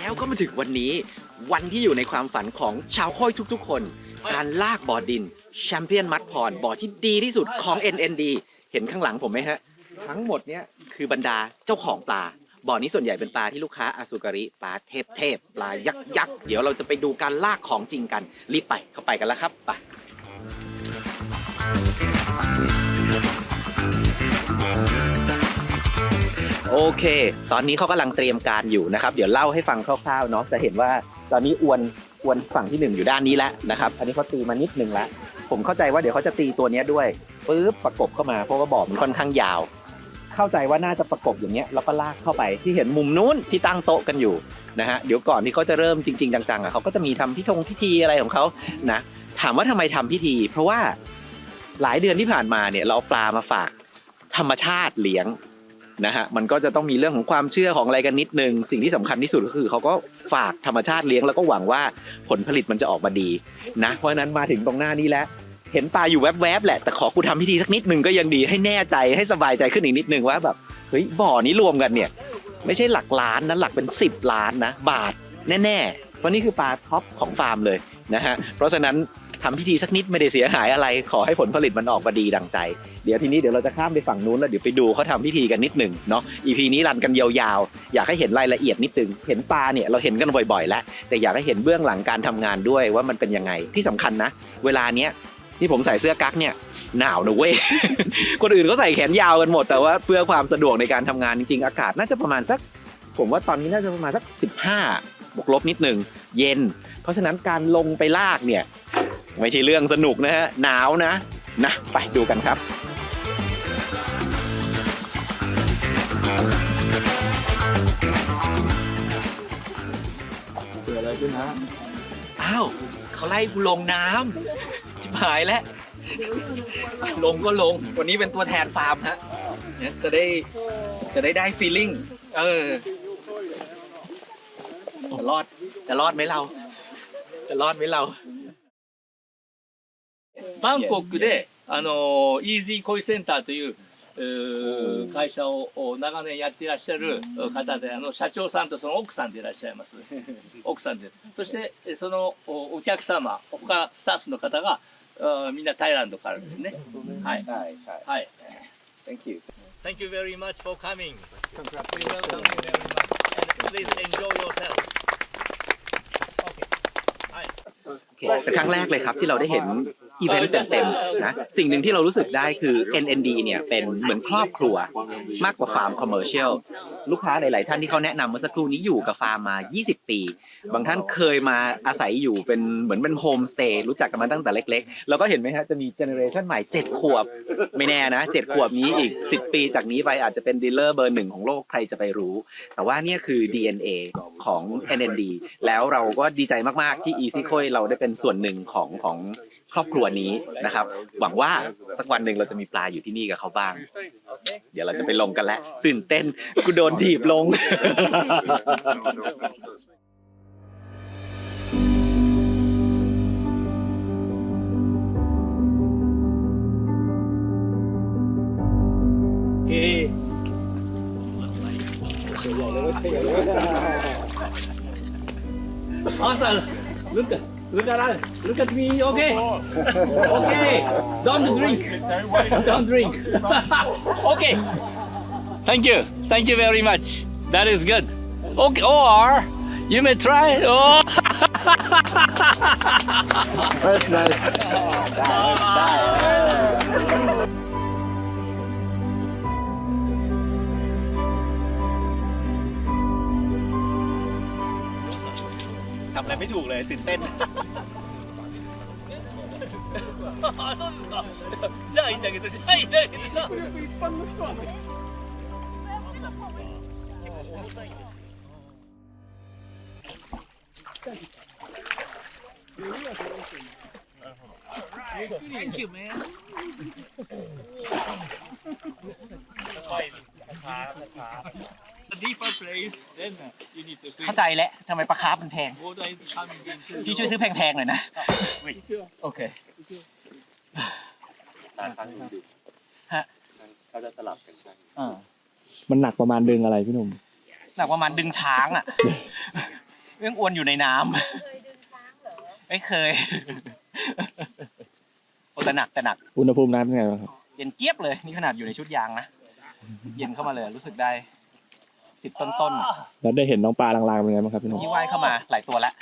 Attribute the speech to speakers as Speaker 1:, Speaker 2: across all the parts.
Speaker 1: แล้วก็มาถึงวันนี้วันที่อยู่ในความฝันของชาวโค้อยทุกๆ คน การลากบ่อดินแชมเปี้ยนมัดพรบ่อที่ดีที่สุดของ NND เห็นข้างหลังผมไหมฮะ ทั้งหมดเนี้ยคือบรรดาเจ้าของปลา บ่อนี้ส่วนใหญ่เป็นปลาที่ลูกค้าอาสุการิปลาเทพเทพปลายักษ์ยักษ์เดี๋ยวเราจะไปดูการลากของจริงกัน รีบไปเข้าไปกันแล้วครับไปโอเค ตอนนี้เขากำลังเตรียมการอยู่นะครับ เดี๋ยวเล่าให้ฟังคร่าวๆเนาะจะเห็นว่าตอนนี้อวนอวนฝั่งที่หนึ่งอยู่ด้านนี้แล้วนะครับ อันนี้เขาตีมานิดนึงแล้วผมเข้าใจว่าเดี๋ยวเขาจะตีตัวนี้ด้วยปึ๊บประกบเข้ามาเพราะว่าบ่อมันค่อนข้างยาว เข้าใจว่าน่าจะประกบอย่างเงี้ยแล้วก็ลากเข้าไปที่เห็นมุมนู้นที่ตั้งโต๊ะกันอยู่นะฮะเดี๋ยวก่อนที่เขาจะเริ่มจริง ๆ จังๆอะเขาก็จะมีทำพิธงพิธีอะไรของเขานะถามว่าทำไมทำพิธี เพราะว่าหลายเดือนที่ผ่านมาเนี่ยเราเอาปลามาฝากธรรมชาติเลี้ยงนะฮะมันก็จะต้องมีเรื่องของความเชื่อของอะไรกันนิดนึง สิ่งที่สำคัญที่สุดก็คือเขาก็ฝากธรรมชาติเลี้ยงแล้วก็หวังว่าผลผลิตมันจะออกมาดีนะเพราะนั้นมาถึงตรงหน้านี้แล้ว เห็นปลาอยู่แวบๆแหละแต่ขอกูทำพิธีสักนิดนึงก็ยังดีให้แน่ใจให้สบายใจขึ้นอีกนิดนึงว่าแบบเฮ้ยบ่อนี้รวมกันเนี่ย ไม่ใช่หลักล้านนะหลักเป็น 10 ล้านนะ บาทแน่ๆ เพราะนี่คือปลาท็อปของฟาร์มเลยนะฮะเพราะฉะนั้นทำพิธีสักนิดไม่ได้เสียหายอะไร ขอให้ผลผลิตมันออกมาดีดังใจ เดี๋ยวทีนี้เดี๋ยวเราจะข้ามไปฝั่งนู้นแล้วเดี๋ยวไปดูเขาทำพิธีกันนิดหนึ่งเนาะ EP นี้รันกันยาวๆ อยากให้เห็นรายละเอียดนิดนึง เห็นปลาเนี่ยเราเห็นกันบ่อยๆ แล้ว แต่อยากให้เห็นเบื้องหลังการทำงานด้วยว่ามันเป็นยังไงที่สำคัญนะ เวลาเนี้ย ที่ผมใส่เสื้อกั๊กเนี่ยหนาวนะเว้ย คนอื่นเขาใส่แขนยาวกันหมด แต่ว่าเพื่อความสะดวกในการทำงานจริงๆ อากาศน่าจะประมาณสัก ผมว่าตอนนี้น่าจะประมาณสัก 15บวกลบนิดหนึ่งเย็น เพราะฉะนั้นการลงไปลากเนี่ยไม่ใช่เรื่องสนุกนะฮะหนาวนะนะไปดูกันครับ
Speaker 2: เกิดอะไรขึ้นฮะ
Speaker 1: อ้าวเขาไล่กูลงน้ำ จิบหายแล้ว ลงก็ลง วันนี้เป็นตัวแทนฟาร์มฮะเนี่ยจะได้จะได้ได้ฟีลลิ่งเออจะรอดจะรอดไหมเรา จะรอดไหมเรา
Speaker 3: バンコクで、あのーイージーコイセンターといううー会社をお長年やっていらっしゃる方であの社長さんとその奥さんでいらっしゃいます奥さんでそしてえそのおお客様他スタッフの方が あみんなタイランドからですねはい
Speaker 1: ใช่ใช่
Speaker 3: はい
Speaker 1: thank you
Speaker 3: Thank you very much for coming We welcome you very much and please enjoy yourselves Okay はい
Speaker 1: โอเคเป็นครั้งแรกเลยครับที่เราได้เห็น อีเวนต์เต็มๆนะสิ่งหนึ่งที่เรารู้สึกได้คือ NND เนี่ยเป็นเหมือนครอบครัวมากกว่าฟาร์มคอมเมอร์เชียลลูกค้าหลาย ๆ ท่านที่เขาแนะนำเมื่อสักครู่นี้อยู่กับฟาร์มมา 20 ปี บางท่านเคยมาอาศัยอยู่เป็นเหมือนเป็นโฮมสเตย์รู้จักกันมาตั้งแต่เล็ก ๆ แล้วก็เห็นไหมฮะจะมีเจเนอเรชันใหม่ 7 ขวบ ไม่แน่นะ 7 ขวบนี้อีก 10 ปีจากนี้ไปอาจจะเป็นดีลเลอร์เบอร์หนึ่งของโลกใครจะไปรู้ แต่ว่าเนี่ยคือ DNA ของ NND แล้วเราก็ดีใจมาก ๆ ที่ Easy c o i เราได้เป็นส่วนหนึ่งของของ ครอบครัวนี้นะครับ หวังว่าสักวันหนึ่งเราจะมีปลาอยู่ที่นี่กับเขาบ้าง เดี๋ยวเราจะไปลงกันแล้ว ตื่นเต้นกูโดนถีบลง
Speaker 3: えー Awesome. Look, look at, us. look at me. Okay. Okay. Don't drink. Don't drink. okay. Thank you. Thank you very much. That is good. Okay. Or you may try. Oh.
Speaker 2: That's nice
Speaker 1: ทำอะไรไม่ถูกเลยตื่นเต้น
Speaker 3: あそうですか。じゃあいいんだけど、じゃあいいんだけど。Thank you, man. A deeper place, then you need to swim.
Speaker 1: เข้าใจแล้วทำไมปลาคาร์ฟมันแพง
Speaker 3: Water is coming into
Speaker 1: พี่ช่วยซื้อแพงๆหน่อยนะโอเคฮะ
Speaker 2: เขาจะสลับกันใช่
Speaker 1: อ่า
Speaker 4: มันหนักประมาณดึงอะไรพี่หนุ่ม
Speaker 1: หนักประมาณดึงช้างอะ เรื่องอวนอยู่ในน้ำ
Speaker 5: เคยดึงช้างเหรอ
Speaker 1: ไม่เคยโอ้แต่หนักแต่หนัก
Speaker 4: อุณหภูมิน้ำเป็นไงบ้างครับ
Speaker 1: เย็นเจี๊ยบเลย นี่ขนาดอยู่ในชุดยางนะ เย็นเข้ามาเลยรู้สึกได้ สิบต้น
Speaker 4: แล้วได้เห็นน้องปลาลางๆเป็นไงบ้างครับพี่หนุ่ม
Speaker 1: ๆที่ว่ายเข้ามาหลายตัวแล้ว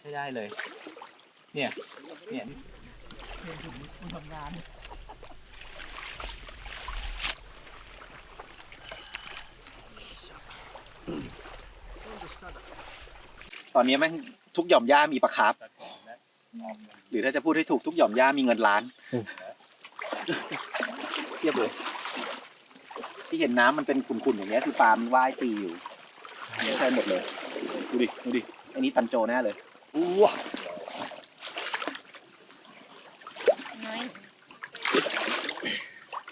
Speaker 1: ใช้ได้เลย เนี่ยเนี่ยทำงานตอนนี้แม่งทุกหย่อมหญ้ามีปลาคาร์ฟหรือถ้าจะพูดให้ถูกทุกหย่อมหญ้ามีเงินล้านเทียบเลย ที่เห็นน้ำมันเป็นขุ่นๆอย่างเงี้ยคือปลามันว่ายตีอยู่เนี่ยใช่หมดเลยดูดิดูดิอันนี้ตันโจแน่เลยอู้ว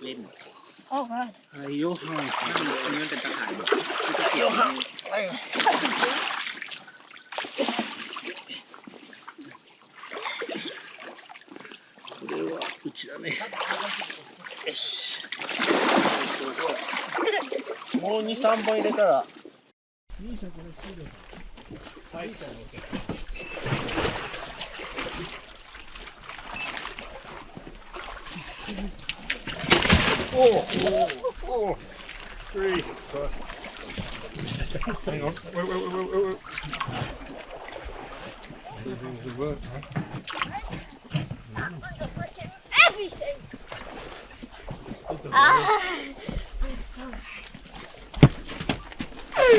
Speaker 1: เล่น
Speaker 5: โอ้ย
Speaker 1: โยฮันอันนี้มันเป็นตะข่าย 2、3本入れたら。はい。Oh, oh, oh. Jesus Christ. Hang on. Wait, wait, wait,
Speaker 6: wait, wait, wait. Everything's at work, right? Everything! Ah! う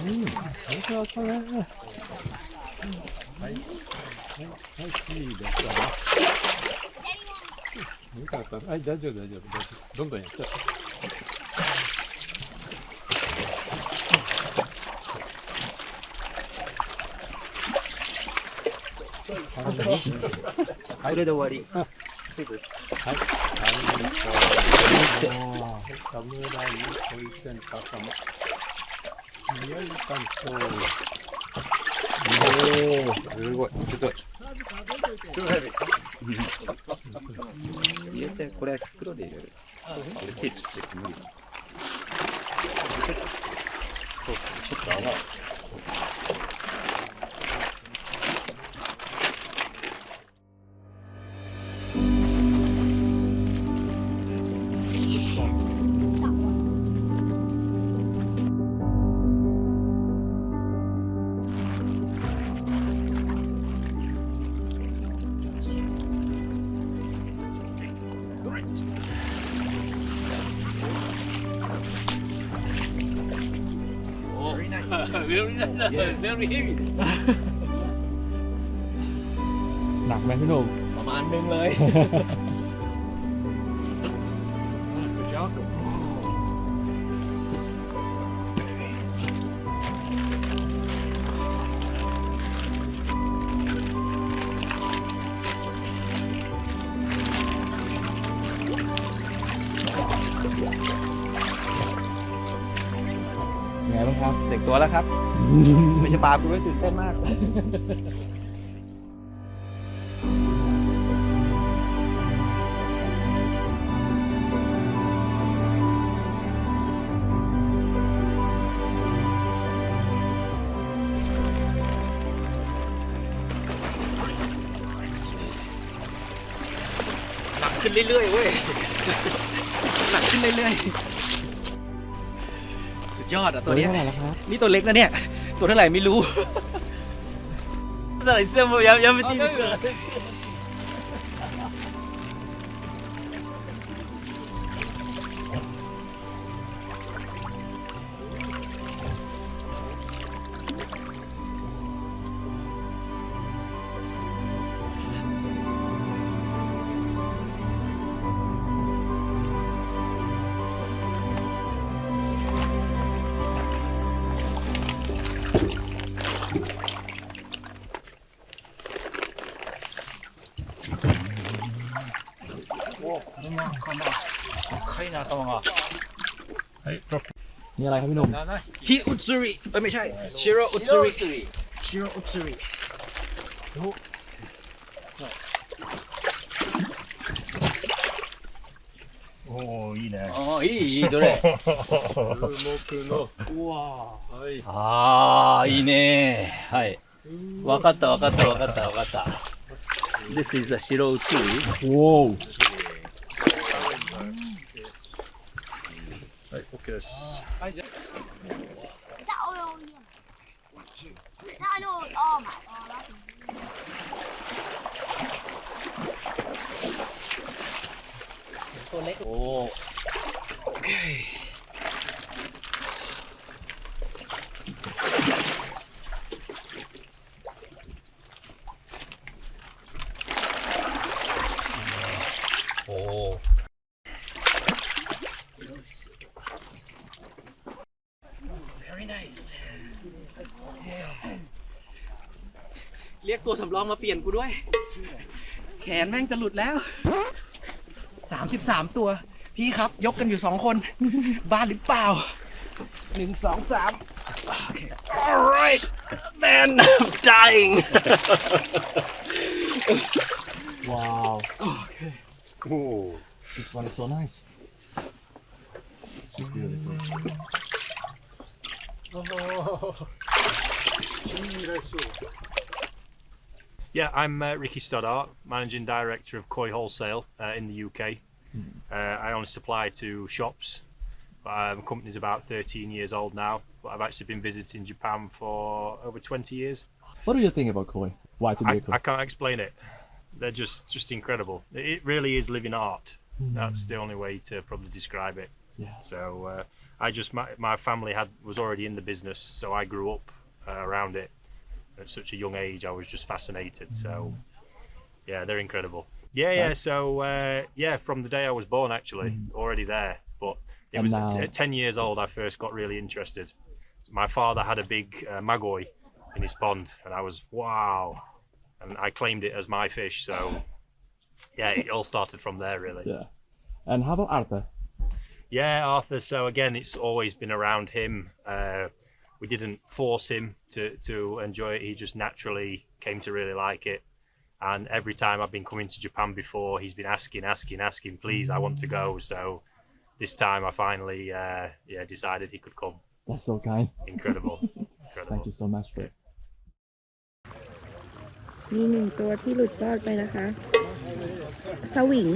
Speaker 6: ん、よかったね。はい、はい、はい、い。い。ですか。よかった。はい、大丈夫、大丈夫、大丈夫。どん。どん。やっちゃう。に。
Speaker 1: これで終わり。
Speaker 6: はい。ありがとう。侍に恋せんかさま。匂い。感想。おお、すごい。ひどい。
Speaker 2: 優先これ黒で入れる。手ちっちゃく無理だ。そうっすね。ちょっと泡。
Speaker 3: Very nice. Very nice. Very heavy.
Speaker 4: หนักไหมพี่หนุ่ม
Speaker 1: ประมาณนึงเลย
Speaker 4: ครับ
Speaker 1: เด็กตัวแล้วครับ ไม่ใช่ปลากูไม่ตื่นเต้นมากหนักขึ้นเรื่อยๆเว้ยหนักขึ้นเรื่อยๆสุด ยอดอะตัวนี้ย
Speaker 4: ท่าไหร่แล้วครับ
Speaker 1: นี่ตัวเล็กนะเนี่ย ตัวเท่าไหร่ไม่รู้
Speaker 3: ใส่เสื้อมวยยับยับไปที่ 赤いな頭が
Speaker 7: はい、ドロップ。
Speaker 4: นี่อะไรครับพี่หนุ่ม
Speaker 1: ฮิอุตซุริเอ้ยไม่ใช่ชิโรอุตซุริชิโรอุตซุริ
Speaker 7: おお、いいね。
Speaker 3: ああいいいいどれ
Speaker 7: 僕の。うわはい。
Speaker 3: ああいいねはいわかったわかったわかったわかった This is a 白写り
Speaker 4: โว้ว
Speaker 7: は
Speaker 8: Marcus. Is that all yellow? One, two, three. Is that an all? Oh my
Speaker 3: god. That's...
Speaker 7: Oh. Okay.
Speaker 1: เรียกตัวสำรองมาเปลี่ยนกูด้วย แขนแม่งจะหลุดแล้ว 33 ตัว พี่ครับยกกันอยู่สองคน บ้านหรือเปล่าหนึ่งสองสามโอเค alright man I'm dying
Speaker 4: ว้าว
Speaker 7: おお。
Speaker 4: this one is so nice It's beautiful
Speaker 7: Yeah, I'm uh, Ricky Stoddart, managing director of Koi Wholesale uh, in the UK. Uh, I only supply to shops. Um, company's about 13 years old now, but I've actually been visiting Japan for over 20 years.
Speaker 4: What do you think about koi why to
Speaker 7: I, I can't explain it. They're just just incredible. It really is living art. That's the only way to probably describe it.
Speaker 4: Yeah.
Speaker 7: So uh, I just my, my family had was already in the business, so I grew up uh, around it at such a young age. I was just fascinated. So yeah, they're incredible. Yeah, yeah. So uh, yeah, from the day I was born, actually, already there. But it
Speaker 4: And
Speaker 7: was at,
Speaker 4: now-
Speaker 7: at ten years old I first got really interested. My father had a big uh, magoi in his pond, and I was wow, and I claimed it as my fish. So yeah, it all started from there, really.
Speaker 4: yeah and how about Arthur
Speaker 7: Yeah, Arthur. So again, it's always been around him. Uh, we didn't force him to to enjoy it. He just naturally came to really like it. And every time I've been coming to Japan before, he's been asking, asking, asking, please, I want to go. So this time I finally, uh, yeah, decided he could come.
Speaker 4: that's so kind
Speaker 7: Incredible,
Speaker 4: thank
Speaker 7: incredible.
Speaker 4: you so much for it
Speaker 9: มีหนึ่งตัวที่หลุดรอดไปนะคะ สวิง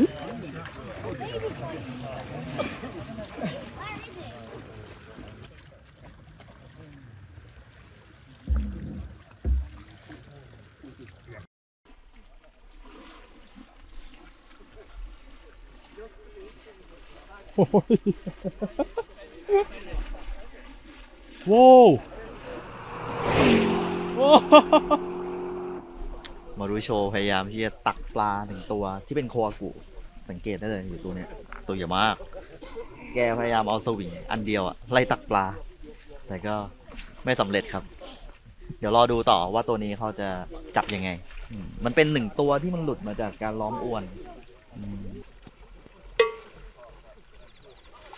Speaker 4: โอ้ยโว้ว
Speaker 10: มารุโชว์พยายามที่จะตักปลาหนึ่งตัวที่เป็นโคอากุ สังเกตได้เลยอยู่ตัวเนี้ยตัวใหญ่มาก แกพยายามเอาสวิงอันเดียวอะไล่ตักปลา แต่ก็ไม่สำเร็จครับ เดี๋ยวรอดูต่อว่าตัวนี้เขาจะจับยังไง มันเป็นหนึ่งตัวที่มันหลุดมาจากการล้อมอวน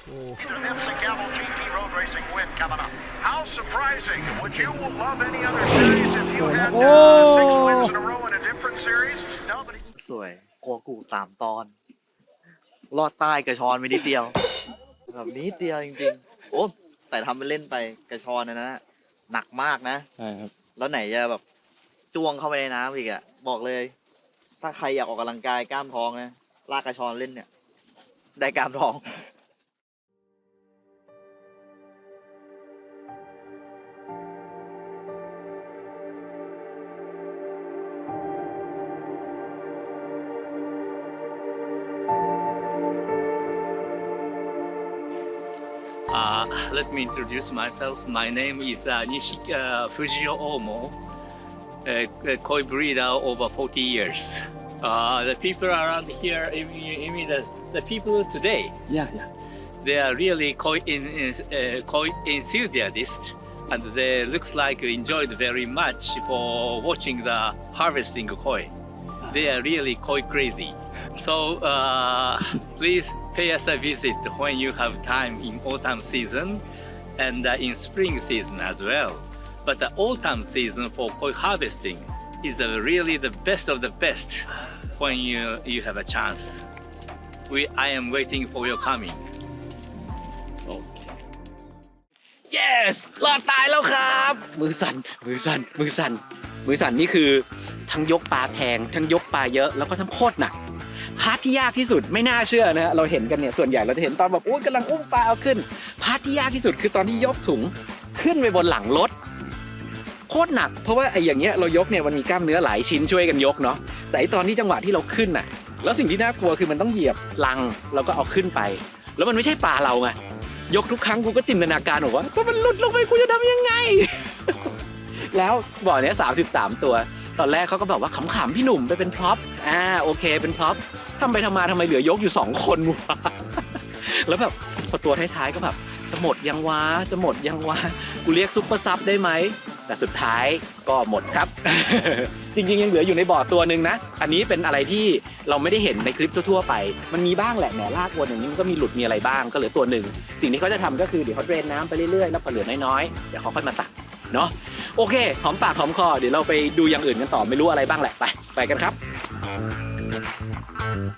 Speaker 11: Gavel GT Road Racing win coming up. How surprising. Would you love any other series if you had uh, six wins in a row in a different series? No, but
Speaker 10: สวยโคอากุสามตอน รอดใต้กระชอนไปนิดเดียว แบบนิดเดียวจริงๆ โอ้แต่ทำไปเล่นไปกระชอนนะนะหนักมากนะ
Speaker 4: ใช่ครับ
Speaker 10: แล้วไหนจะแบบจ้วงเข้าไปในน้ำอีกอะบอกเลย ถ้าใครอยากออกกำลังกายกล้ามท้องนะลากกระชอนเล่นเนี่ย ได้กล้ามท้อง
Speaker 3: Uh, let me introduce myself. My name is uh, uh, Fujio Omo, a, a koi breeder over 40 years. Uh, the people around here, I mean, the, the people today,
Speaker 4: yeah yeah
Speaker 3: they are really koi, in, uh, koi enthusiasts and they looks like enjoyed very much for watching the harvesting koi. They are really koi crazy. So uh, please pay us a visit when you have time in autumn season and uh, in spring season as well. But the autumn season for koi harvesting is uh, really the best of the best when you, you have a chance. We, I am waiting for your coming.
Speaker 1: yes รอดตายแล้วครับ มือสั่น มือสั่น มือสั่น มือสั่นนี่คือ ทั้งยกปลาแพง ทั้งยกปลาเยอะ แล้วก็ทั้งโคตรหนัก พาร์ทที่ยากที่สุดไม่น่าเชื่อนะฮะเราเห็นกันเนี่ยส่วนใหญ่เราจะเห็นตอนแบบอุ้ยกำลังอุ้มปลาเอาขึ้นพาร์ทที่ยากที่สุดคือตอนที่ยกถุงขึ้นไปบนหลังรถโคตรหนักเพราะว่าไอ้อย่างเงี้ยเรายกเนี่ยมันมีกล้ามเนื้อหลายชิ้นช่วยกันยกเนาะแต่ไอตอนที่จังหวะที่เราขึ้นน่ะแล้วสิ่งที่น่ากลัวคือมันต้องเหยียบลังแล้วก็เอาขึ้นไป แล้วมันไม่ใช่ปลาเราไงยกทุกครั้งกูก็จินตนาการบอกว่าถ้ามันหลุดลงไปกูจะทำยังไง แล้วบ่อเนี้ย33ตัว ตอนแรกเขาก็บอกว่าขำๆพี่หนุ่มไปเป็นพร็อพอ่าโอเคเป็นพร็อพ ทำไปทำมาทำไมเหลือยกอยู่ 2 คนวะแล้วแบบพอตัวท้ายๆก็แบบจะหมดยังวะจะหมดยังวะกูเรียกซุปเปอร์ซับได้ไหมแต่สุดท้ายก็หมดครับ จริงๆ ยังเหลืออยู่ในบ่อตัวหนึ่งนะ อันนี้เป็นอะไรที่เราไม่ได้เห็นในคลิปทั่วๆไป มันมีบ้างแหละแหมลากวนอย่างนี้มันก็มีหลุดมีอะไรบ้างก็เหลือตัวหนึ่ง สิ่งที่เขาจะทำก็คือเดี๋ยวเขาเดรนน้ำไปเรื่อยๆ แล้วพอเหลือน้อยๆ เดี๋ยวเขาค่อยมาตักเนาะโอเคหอมปากหอมคอเดี๋ยวเราไปดูอย่างอื่นกันต่อไม่รู้อะไรบ้างแหละไปไปกันครับ
Speaker 11: Thank